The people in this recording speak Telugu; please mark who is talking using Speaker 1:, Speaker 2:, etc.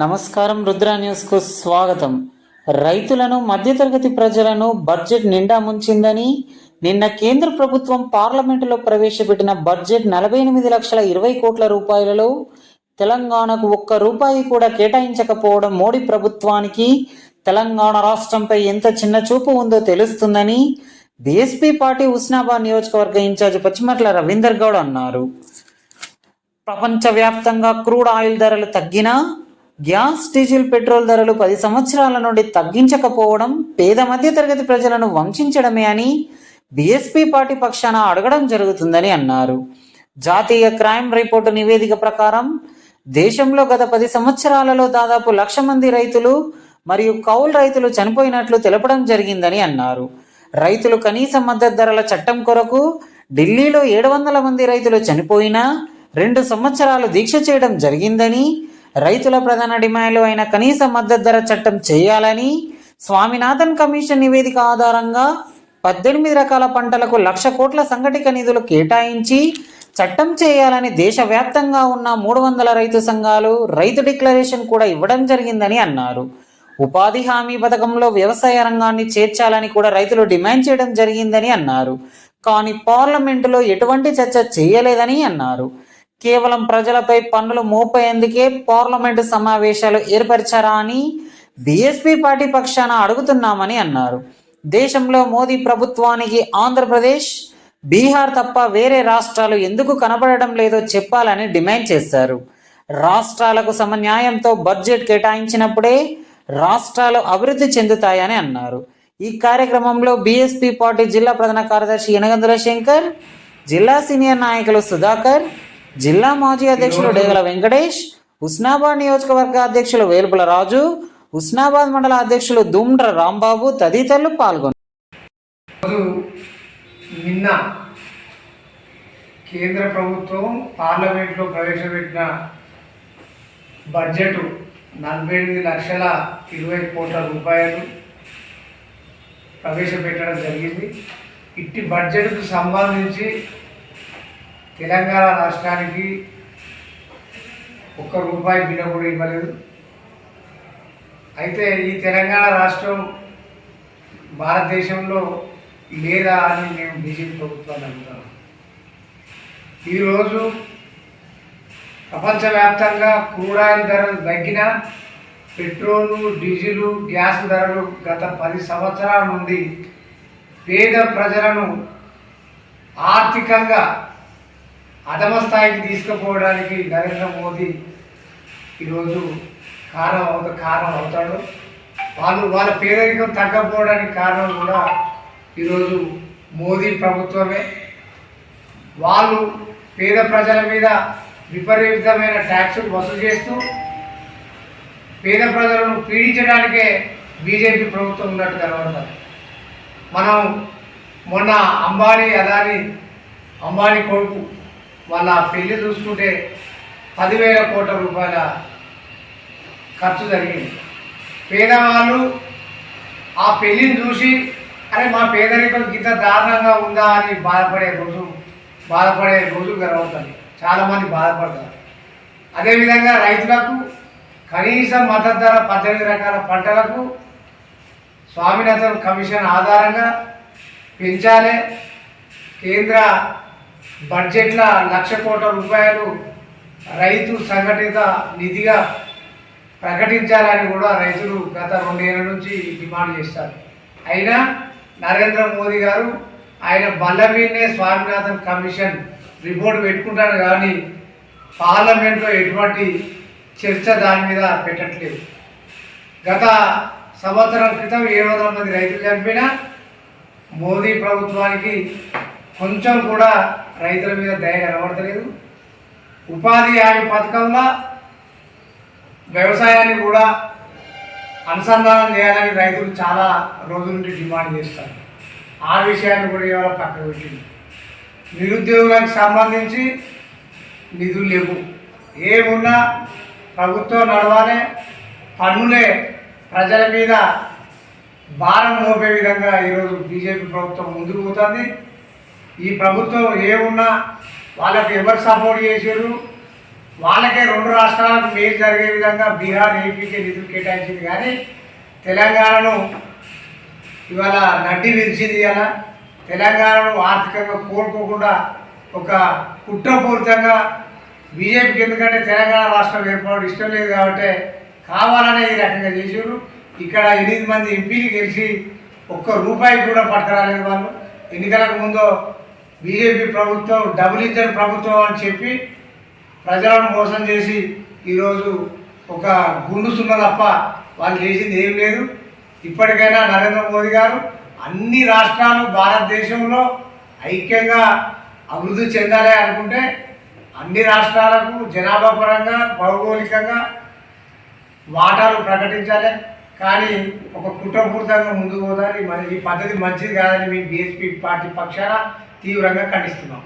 Speaker 1: నమస్కారం రుద్ర న్యూస్కు స్వాగతం. రైతులను మధ్యతరగతి ప్రజలను బడ్జెట్ నిండా ముంచిందని నిన్న కేంద్ర ప్రభుత్వం పార్లమెంటులో ప్రవేశపెట్టిన బడ్జెట్ నలభై ఎనిమిది లక్షల ఇరవై కోట్ల రూపాయలలో తెలంగాణకు ఒక్క రూపాయి కూడా కేటాయించకపోవడం మోడీ ప్రభుత్వానికి తెలంగాణ రాష్ట్రంపై ఎంత చిన్న చూపు ఉందో తెలుస్తుందని బీఎస్పీ పార్టీ ఉస్నాబాద్ నియోజకవర్గ ఇన్ఛార్జ్ పచ్చిమట్ల రవీందర్ గౌడ్ అన్నారు. ప్రపంచవ్యాప్తంగా క్రూడ్ ఆయిల్ ధరలు తగ్గినా గ్యాస్ డీజిల్ పెట్రోల్ ధరలు పది సంవత్సరాల నుండి తగ్గించకపోవడం పేద మధ్యతరగతి ప్రజలను వంచడమే అని బీఎస్పీ పార్టీ పక్షాన అడగడం జరుగుతుందని అన్నారు. జాతీయ క్రైమ్ రిపోర్టు నివేదిక ప్రకారం దేశంలో గత పది సంవత్సరాలలో దాదాపు లక్ష మంది రైతులు మరియు కౌలు రైతులు చనిపోయినట్లు తెలపడం జరిగిందని అన్నారు. రైతులు కనీస మద్దతు ధరల చట్టం కొరకు ఢిల్లీలో ఏడు వందల మంది రైతులు చనిపోయినా రెండు సంవత్సరాలు దీక్ష చేయడం జరిగిందని రైతుల ప్రధాన డిమాండ్లు అయిన కనీస మద్దతు ధర చట్టం చేయాలని స్వామినాథన్ కమిషన్ నివేదిక ఆధారంగా పద్దెనిమిది రకాల పంటలకు లక్ష కోట్ల సంఘటిక నిధులు కేటాయించి చట్టం చేయాలని దేశవ్యాప్తంగా ఉన్న మూడు వందల రైతు సంఘాలు రైతు డిక్లరేషన్ కూడా ఇవ్వడం జరిగిందని అన్నారు. ఉపాధి హామీ పథకంలో వ్యవసాయ రంగాన్ని చేర్చాలని కూడా రైతులు డిమాండ్ చేయడం జరిగిందని అన్నారు. కానీ పార్లమెంటులో ఎటువంటి చర్చ చేయలేదని అన్నారు. కేవలం ప్రజలపై పన్నులు మోపేందుకే పార్లమెంటు సమావేశాలు ఏర్పరిచారా అని బీఎస్పీ పార్టీ పక్షాన అడుగుతున్నామని అన్నారు. దేశంలో మోదీ ప్రభుత్వానికి ఆంధ్రప్రదేశ్ బీహార్ తప్ప వేరే రాష్ట్రాలు ఎందుకు కనబడడం లేదో చెప్పాలని డిమాండ్ చేశారు. రాష్ట్రాలకు సమన్యాయంతో బడ్జెట్ కేటాయించినప్పుడే రాష్ట్రాలు అభివృద్ధి చెందుతాయని అన్నారు. ఈ కార్యక్రమంలో బీఎస్పీ పార్టీ జిల్లా ప్రధాన కార్యదర్శి యనగంధుల శంకర్ జిల్లా సీనియర్ నాయకులు సుధాకర్ జిల్లా మాజీ అధ్యక్షులు డేగల వెంకటేష్ హుస్నాబాద్ నియోజకవర్గ అధ్యక్షులు వేలుపుల రాజు హుస్నాబాద్ మండల అధ్యక్షులు దుమ్ర రాంబాబు తదితరులు పాల్గొన్నారు.
Speaker 2: నిన్న కేంద్ర ప్రభుత్వం పార్లమెంట్లో ప్రవేశపెట్టిన బడ్జెట్ నలభై ఎనిమిది లక్షల ఇరవై కోట్ల రూపాయలు ప్రవేశపెట్టడం జరిగింది. ఇట్టి బడ్జెట్కు సంబంధించి తెలంగాణ రాష్ట్రానికి ఒక్క రూపాయి బిడ్డ కూడా ఇవ్వలేదు. అయితే ఈ తెలంగాణ రాష్ట్రం భారతదేశంలో లేదా అని మేము బీజేపీ ప్రభుత్వాన్ని అడుగుతాం ఈరోజు ప్రపంచవ్యాప్తంగా క్రూడాయిల్ ధరలు తగ్గిన పెట్రోలు డీజిలు గ్యాస్ ధరలు గత పది సంవత్సరాల నుండి పేద ప్రజలను ఆర్థికంగా అధమ స్థాయికి తీసుకుపోవడానికి నరేంద్ర మోదీ ఈరోజు కారణం అవుత కారణం అవుతాడు. వాళ్ళు వాళ్ళ పేదరికం తగ్గకపోవడానికి కారణం కూడా ఈరోజు మోదీ ప్రభుత్వమే. వాళ్ళు పేద ప్రజల మీద విపరీతమైన ట్యాక్సులు వసూలు చేస్తూ పేద ప్రజలను పీడించడానికే బీజేపీ ప్రభుత్వం ఉన్నట్టు కనబడుతుంది. మనం మొన్న అంబానీ అదాని అంబానీ కొడుకు వాళ్ళ పెళ్ళి చూసుకుంటే పదివేల కోట్ల రూపాయల ఖర్చు జరిగింది. పేదవాళ్ళు ఆ పెళ్ళిని చూసి అరే మా పేదరికం ఇంత దారుణంగా ఉందా? అని బాధపడే రోజు బాధపడే రోజు గర్వవుతుంది చాలామంది బాధపడతారు. అదేవిధంగా రైతులకు కనీస మద్దతు ధర పద్దెనిమిది రకాల పంటలకు స్వామినాథన్ కమిషన్ ఆధారంగా పెంచాలి. కేంద్ర బడ్జెట్ల లక్ష కోట్ల రూపాయలు రైతు సంఘటిత నిధిగా ప్రకటించాలని కూడా రైతులు గత రెండేళ్ళ నుంచి డిమాండ్ చేస్తారు. అయినా నరేంద్ర మోదీ గారు ఆయన బల్ల మీదనే స్వామినాథన్ కమిషన్ రిపోర్ట్ పెట్టుకుంటాడు కానీ పార్లమెంట్లో ఎటువంటి చర్చ దాని మీద పెట్టట్లేదు. గత సంవత్సరం క్రితం ఏడు వందల మంది రైతులు చనిపోయినా మోదీ ప్రభుత్వానికి కొంచెం కూడా రైతుల మీద దయ కనబడతలేదు. ఉపాధి హామీ పథకంలో వ్యవసాయాన్ని కూడా అనుసంధానం చేయాలని రైతులు చాలా రోజుల నుండి డిమాండ్ చేస్తారు. ఆ విషయాన్ని కూడా ఇవాళ పక్కన పెట్టింది. నిరుద్యోగులకు సంబంధించి నిధులు లేవు. ఏమున్నా ప్రభుత్వం నడవాలి పన్నులే ప్రజల మీద భారం మోపే విధంగా ఈరోజు బీజేపీ ప్రభుత్వం ముందుకు పోతుంది. ఈ ప్రభుత్వం ఏమున్నా వాళ్ళకి ఎవరు సపోర్ట్ చేసారు వాళ్ళకే రెండు రాష్ట్రాలకు మేలు జరిగే విధంగా బీహార్ ఏపీకి నిధులు కేటాయించింది. కానీ తెలంగాణను ఇవాళ నడ్డి విరిచింది కదా తెలంగాణను ఆర్థికంగా కోల్పోకుండా ఒక కుట్రపూరితంగా బీజేపీకి ఎందుకంటే తెలంగాణ రాష్ట్రం ఏర్పడడం ఇష్టం లేదు కాబట్టి కావాలనే ఈ రకంగా చేశారు. ఇక్కడ ఎనిమిది మంది ఎంపీలు గెలిచి ఒక్క రూపాయి కూడా పట్టుకురాలేదు వాళ్ళు. ఎన్నికలకు ముందు బీజేపీ ప్రభుత్వం డబుల్ ఇంజన్ ప్రభుత్వం అని చెప్పి ప్రజలను మోసం చేసి ఈరోజు ఒక గుండుసున్న తప్ప వాళ్ళు చేసింది ఏం లేదు. ఇప్పటికైనా నరేంద్ర మోదీ గారు అన్ని రాష్ట్రాలు భారతదేశంలో ఐక్యంగా అభివృద్ధి చెందాలి అనుకుంటే అన్ని రాష్ట్రాలకు జనాభా పరంగా భౌగోళికంగా వాటాలు ప్రకటించాలి. కానీ ఒక కుట్రపూరితంగా ముందుకు పోదాలి మరి ఈ పద్ధతి మంచిది కాదని మీ బీఎస్పీ పార్టీ పక్షాన తీవ్రంగా ఖండిస్తున్నాం.